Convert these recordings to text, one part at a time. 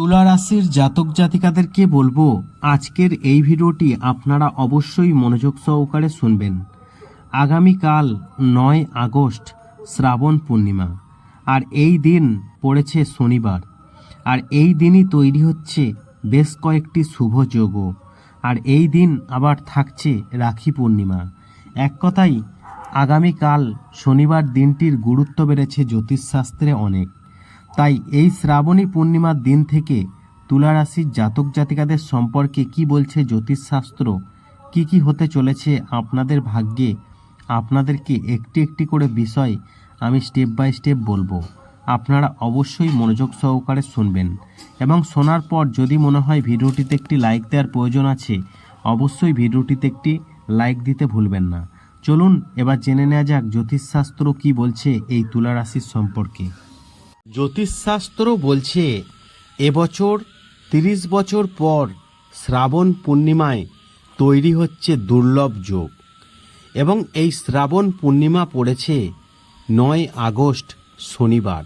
তুলা রাশির জাতক জাতিকাদেরকে বলব, আজকের এই ভিডিওটি আপনারা অবশ্যই মনোযোগ সহকারে শুনবেন। আগামীকাল নয় আগস্ট শ্রাবণ পূর্ণিমা, আর এই দিন পড়েছে শনিবার। আর এই দিনই তৈরি হচ্ছে বেশ কয়েকটি শুভ যোগও। আর এই দিন আবার থাকছে রাখি পূর্ণিমা। এক কথাই আগামীকাল শনিবার দিনটির গুরুত্ব বেড়েছে জ্যোতিষশাস্ত্রে অনেক। তাই এই শ্রাবণী পূর্ণিমার দিন থেকে তুলা রাশির জাতক জাতিকাদের সম্পর্কে কি বলছে জ্যোতিষশাস্ত্র? কি কি হতে চলেছে আপনাদের ভাগ্যে? আপনাদেরকে একটি একটি করে বিষয় আমি স্টেপ বাই স্টেপ বলব। আপনারা অবশ্যই মনোযোগ সহকারে শুনবেন। এবং শোনার পর যদি মনে হয় ভিডিওটিতে একটি লাইক দেওয়ার প্রয়োজন আছে, অবশ্যই ভিডিওটিতে একটি লাইক দিতে ভুলবেন না। চলুন, এবার জেনে নেওয়া যাক জ্যোতিষশাস্ত্র কি বলছে এই তুলা রাশির সম্পর্কে। জ্যোতিষশাস্ত্র বলছে, এবছর তিরিশ বছর পর শ্রাবণ পূর্ণিমায় তৈরি হচ্ছে দুর্লভ যোগ। এবং এই শ্রাবণ পূর্ণিমা পড়েছে নয় আগস্ট, শনিবার।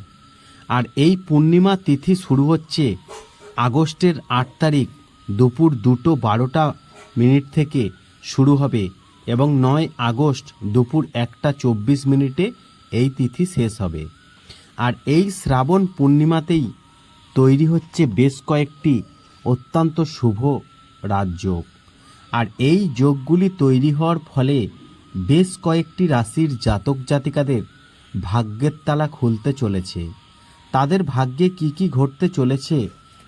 আর এই পূর্ণিমা তিথি শুরু হচ্ছে আগস্টের আট তারিখ দুপুর দুটো বারোটা মিনিট থেকে শুরু হবে এবং নয় আগস্ট দুপুর একটা চব্বিশ মিনিটে এই তিথি শেষ হবে। আর এই শ্রাবণ পূর্ণিমাতেই তৈরি হচ্ছে বেশ কয়েকটি অত্যন্ত শুভ রাজযোগ। আর এই যোগগুলি তৈরি হওয়ার ফলে বেশ কয়েকটি রাশির জাতক জাতিকাদের ভাগ্যের তালা খুলতে চলেছে। তাদের ভাগ্যে কি কি ঘটতে চলেছে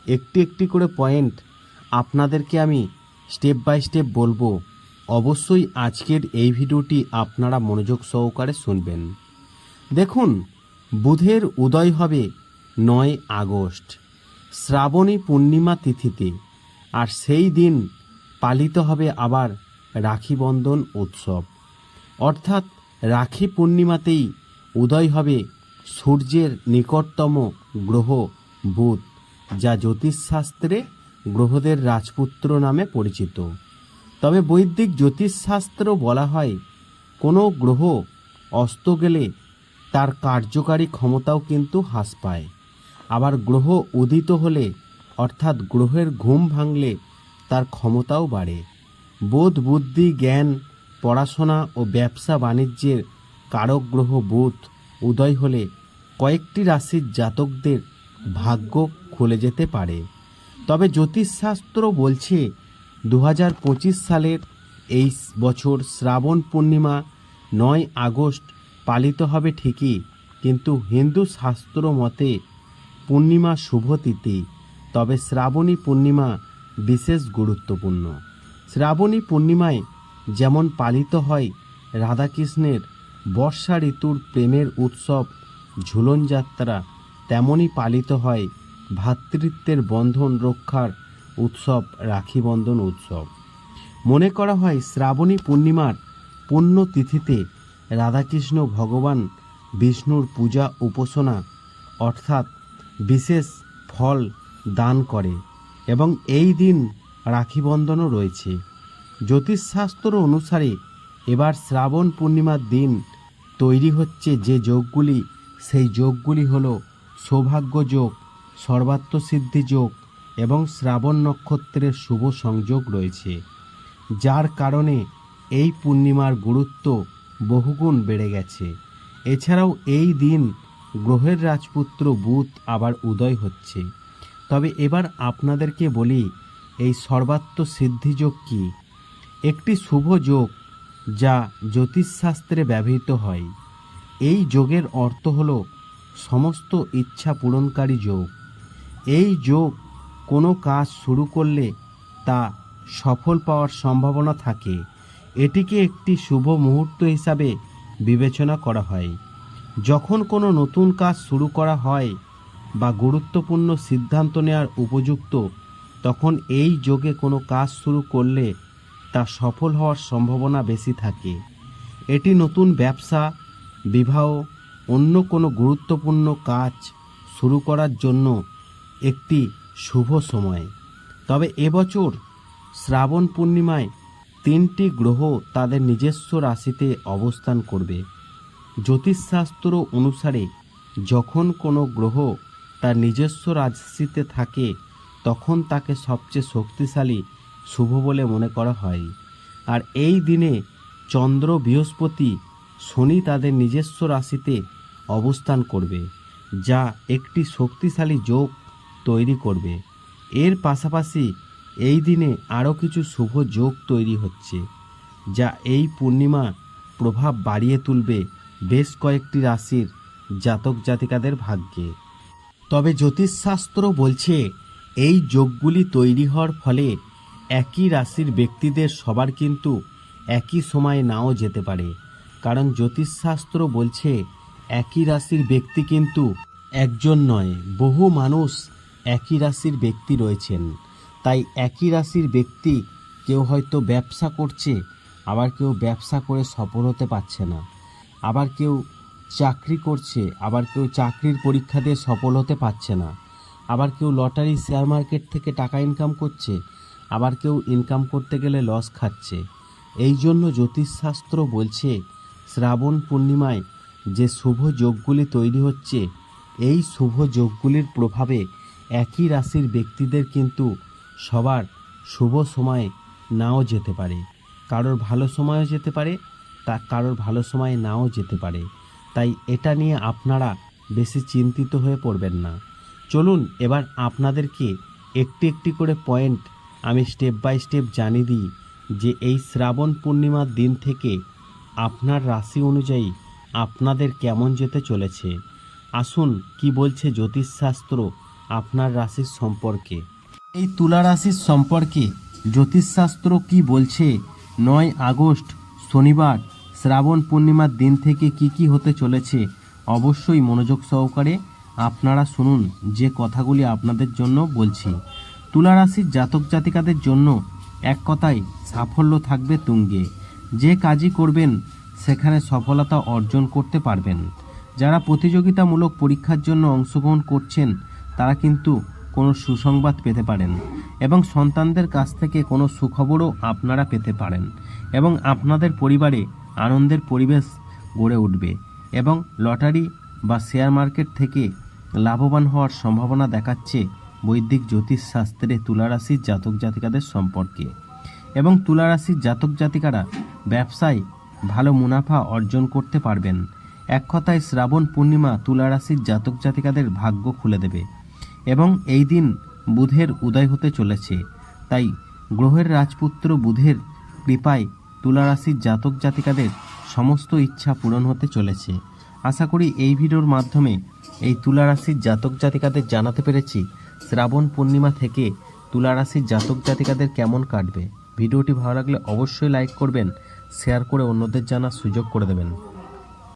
একটি একটি করে পয়েন্ট আপনাদেরকে আমি স্টেপ বাই স্টেপ বলব। অবশ্যই আজকের এই ভিডিওটি আপনারা মনোযোগ সহকারে শুনবেন। দেখুন বুধের উদয় হবে নয় আগস্ট। শ্রাবণী পূর্ণিমা তিথিতে, আর সেই দিন পালিত হবে আবার রাখি বন্ধন উৎসব। অর্থাৎ রাখি পূর্ণিমাতেই উদয় হবে সূর্যের নিকটতম গ্রহ বুধ, যা জ্যোতিষশাস্ত্রে গ্রহদের রাজপুত্র নামে পরিচিত। তবে বৈদিক জ্যোতিষশাস্ত্র বলা হয়, কোনো গ্রহ অস্ত গেলে তার কার্যকারী ক্ষমতাও কিন্তু হ্রাস পায়। আবার গ্রহ উদিত হলে, অর্থাৎ গ্রহের ঘুম ভাঙলে, তার ক্ষমতাও বাড়ে। বোধ, বুদ্ধি, জ্ঞান, পড়াশোনা ও ব্যবসা বাণিজ্যের কারক গ্রহ বোধ, উদয় হলে কয়েকটি রাশির জাতকদের ভাগ্য খুলে যেতে পারে। তবে জ্যোতিষশাস্ত্র বলছে দু হাজার পঁচিশ সালের এই বছর শ্রাবণ পূর্ণিমা নয় আগস্ট পালিত হবে ঠিকই, কিন্তু হিন্দু শাস্ত্র মতে পূর্ণিমা শুভ তিথি, তবে শ্রাবণী পূর্ণিমা বিশেষ গুরুত্বপূর্ণ। শ্রাবণী পূর্ণিমায় যেমন পালিত হয় রাধাকৃষ্ণের বর্ষা ঋতুর প্রেমের উৎসব, ঝুলন যাত্রা তেমনই পালিত হয় ভ্রাতৃত্বের বন্ধন রক্ষার উৎসব, রাখি বন্ধন উৎসব। মনে করা হয় শ্রাবণী পূর্ণিমার পুণ্য তিথিতে রাধাকৃষ্ণ ভগবান বিষ্ণুর পূজা উপাসনা অর্থাৎ বিশেষ ফল দান করে এবং এই দিন রাখি বন্ধনও রয়েছে। জ্যোতিষশাস্ত্র অনুসারে এবার শ্রাবণ পূর্ণিমার দিন তৈরি হচ্ছে যে যোগগুলি, সেই যোগগুলি হল সৌভাগ্য যোগ, সর্বাত্মসিদ্ধি যোগ এবং শ্রাবণ নক্ষত্রের শুভ সংযোগ রয়েছে, যার কারণে এই পূর্ণিমার গুরুত্ব বহুগুণ বেড়ে গেছে। এছাড়াও এই দিন গ্রহের রাজপুত্র বুধ আবার উদয় হচ্ছে। তবে এবার আপনাদেরকে বলি, এই সর্বাত্ম সিদ্ধিযোগ কি? একটি শুভ যোগ যা জ্যোতিষশাস্ত্রে ব্যবহৃত হয়। এই যোগের অর্থ হল সমস্ত ইচ্ছা পূরণকারী যোগ। এই যোগ কোনো কাজ শুরু করলে তা সফল পাওয়ার সম্ভাবনা থাকে। এটিকে একটি শুভ মুহূর্ত হিসাবে বিবেচনা করা হয়। যখন কোনো নতুন কাজ শুরু করা হয় বা গুরুত্বপূর্ণ সিদ্ধান্ত নেওয়ার উপযুক্ত, তখন এই যোগে কোনো কাজ শুরু করলে তা সফল হওয়ার সম্ভাবনা বেশি থাকে। এটি নতুন ব্যবসা, বিবাহ, অন্য কোনো গুরুত্বপূর্ণ কাজ শুরু করার জন্য একটি শুভ সময়। তবে এবছর শ্রাবণ পূর্ণিমায় তিনটি গ্রহ তাদের নিজস্ব রাশিতে অবস্থান করবে। জ্যোতিষশাস্ত্র অনুসারে যখন কোনো গ্রহ তার নিজস্ব রাশিতে থাকে, তখন তাকে সবচেয়ে শক্তিশালী শুভ বলে মনে করা হয়। আর এই দিনে চন্দ্র, বৃহস্পতি, শনি তাদের নিজস্ব রাশিতে অবস্থান করবে, যা একটি শক্তিশালী যোগ তৈরি করবে। এর পাশাপাশি এই দিনে আরও কিছু শুভ যোগ তৈরি হচ্ছে, যা এই পূর্ণিমা প্রভাব বাড়িয়ে তুলবে বেশ কয়েকটি রাশির জাতক জাতিকাদের ভাগ্যে। তবে জ্যোতিষশাস্ত্র বলছে, এই যোগগুলি তৈরি হওয়ার ফলে একই রাশির ব্যক্তিদের সবার কিন্তু একই সময়ে নাও যেতে পারে। কারণ জ্যোতিষশাস্ত্র বলছে, একই রাশির ব্যক্তি কিন্তু একজন নয়, বহু মানুষ একই রাশির ব্যক্তি রয়েছেন। তাই একই রাশির ব্যক্তি কেউ হয়তো ব্যবসা করছে, আবার কেউ ব্যবসা করে সফল হতে পারছে না। আবার কেউ চাকরি করছে, আবার কেউ চাকরির পরীক্ষা দিয়ে সফল হতে পারছে না। আবার কেউ লটারি শেয়ার মার্কেট থেকে টাকা ইনকাম করছে, আবার কেউ ইনকাম করতে গেলে লস খাচ্ছে। এই জন্য জ্যোতিষশাস্ত্র বলছে, শ্রাবণ পূর্ণিমায় যে শুভ যোগগুলি তৈরি হচ্ছে, এই শুভ যোগগুলির প্রভাবে একই রাশির ব্যক্তিদের কিন্তু সবার শুভ সময় নাও যেতে পারে। কারোর ভালো সময়ও যেতে পারে, তা কারোর ভালো সময় নাও যেতে পারে। তাই এটা নিয়ে আপনারা বেশি চিন্তিত হয়ে পড়বেন না। চলুন এবার আপনাদেরকে একটি একটি করে পয়েন্ট আমি স্টেপ বাই স্টেপ জানিয়ে দিই যে এই শ্রাবণ পূর্ণিমার দিন থেকে আপনার রাশি অনুযায়ী আপনাদের কেমন যেতে চলেছে। আসুন কি বলছে জ্যোতিষশাস্ত্র আপনার রাশির সম্পর্কে। এই তুলা রাশির সম্পর্কে জ্যোতিষশাস্ত্র কি বলছে? নয় আগস্ট, শনিবার, শ্রাবণ পূর্ণিমার দিন থেকে কি কি হতে চলেছে? অবশ্যই মনোযোগ সহকারে আপনারা শুনুন যে কথাগুলি আপনাদের জন্য বলছি। তুলা রাশির জাতক জাতিকাদের জন্য এক কথায় সাফল্য থাকবে তুঙ্গে। যে কাজই করবেন, সেখানে সফলতা অর্জন করতে পারবেন। যারা প্রতিযোগিতামূলক পরীক্ষার জন্য অংশগ্রহণ করছেন, তারা কিন্তু কোনো সুসংবাদ পেতে পারেন এবং সন্তানদের কাছ থেকে কোনো সুখবরও আপনারা পেতে পারেন এবং আপনাদের পরিবারে আনন্দের পরিবেশ গড়ে উঠবে এবং লটারি বা শেয়ার মার্কেট থেকে লাভবান হওয়ার সম্ভাবনা দেখাচ্ছে বৈদিক জ্যোতিষশাস্ত্রে তুলারাশির জাতক জাতিকাদের সম্পর্কে। এবং তুলারাশির জাতক জাতিকারা ব্যবসায় ভালো মুনাফা অর্জন করতে পারবেন। এক কথায় শ্রাবণ পূর্ণিমা তুলারাশির জাতক জাতিকাদের ভাগ্য খুলে দেবে। এবং এই দিন বুধের উদয় হতে চলেছে। তাই গ্রহের রাজপুত্র বুধের কৃপায় তুলারাশির জাতক জাতিকাদের সমস্ত ইচ্ছা পূরণ হতে চলেছে। আশা করি এই ভিডিওর মাধ্যমে এই তুলারাশির জাতক জাতিকাদের জানাতে পেরেছি শ্রাবণ পূর্ণিমা থেকে তুলারাশির জাতক জাতিকাদের কেমন কাটবে। ভিডিওটি ভালো লাগলে অবশ্যই লাইক করবেন, শেয়ার করে অন্যদের জানার সুযোগ করে দেবেন।